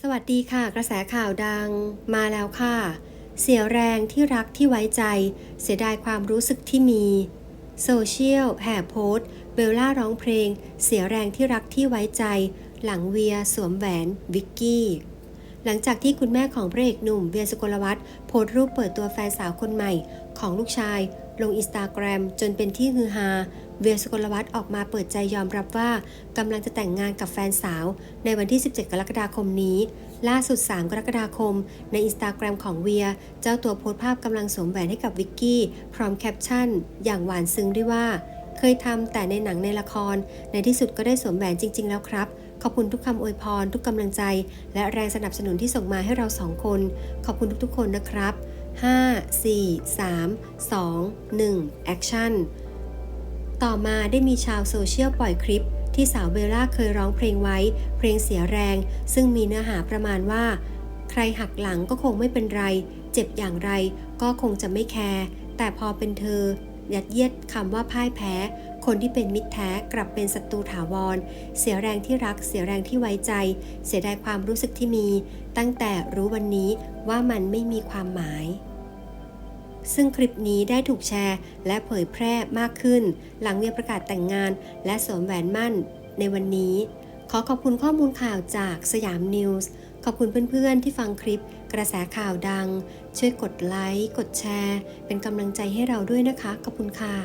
สวัสดีค่ะ กระแสข่าวดังมาแล้วค่ะ เสียแรงที่รักที่ไว้ใจ เสียดายความรู้สึกที่มี โซเชียลแห่โพสต์เบลล่าร้องเพลง เสียแรงที่รักที่ไว้ใจ หลังเวียสวมแหวนวิกกี้ หลังจากที่คุณแม่ของพระเอกหนุ่มเวียสุกลวัฒน์โพสต์รูปเปิดตัวแฟนสาวคนใหม่ของลูกชาย ลงอินสตาแกรมจนเป็นที่ฮือฮา เวียสุกลวัฒน์ออกมาเปิดใจยอมรับว่ากำลังจะแต่งงานกับแฟนสาว ในวันที่ 17 กรกฎาคมนี้ ล่าสุด 3 กรกฎาคม ในอินสตาแกรมของเวีย เจ้าตัวโพสภาพกำลังสวมแหวนให้กับวิกกี้ พร้อมแคปชั่น อย่างหวานซึ้งด้วยว่า เคยทำแต่ในหนังในละคร ในที่สุดก็ได้สวมแหวนจริง ๆ แล้วครับขอบคุณทุกคำอวยพร ทุกกำลังใจ และแรงสนับสนุนที่ส่งมาให้เราสองคน ขอบคุณทุกๆ คนนะครับ 5 4 3 2 1 Action ต่อมาได้มีชาวโซเชียลปล่อยคลิป ที่สาวเบลล่าเคยร้องเพลงไว้ เพลงเสียแรง ซึ่งมีเนื้อหาประมาณว่า ใครหักหลังก็คงไม่เป็นไร เจ็บอย่างไร ก็คงจะไม่แคร์แต่พอเป็นเธอ ยัดเยียดคำว่าพ่ายแพ้ คนที่เป็นมิตรแท้กลับเป็นศัตรูถาวร เสียแรงที่รัก เสียแรงที่ไว้ใจ เสียดายความรู้สึกที่มี ตั้งแต่รู้วันนี้ว่ามันไม่มีความหมาย ซึ่งคลิปนี้ได้ถูกแชร์ และเผยแพร่มากขึ้น หลังเวียประกาศแต่งงาน และสวมแหวนมั่นในวันนี้ ขอขอบคุณข้อมูลข่าวจากสยามนิวส์ขอบคุณเพื่อนๆ ที่ฟังคลิปกระแสข่าวดัง ช่วยกดไลค์ กดแชร์ เป็นกำลังใจให้เราด้วยนะคะ ขอบคุณค่ะ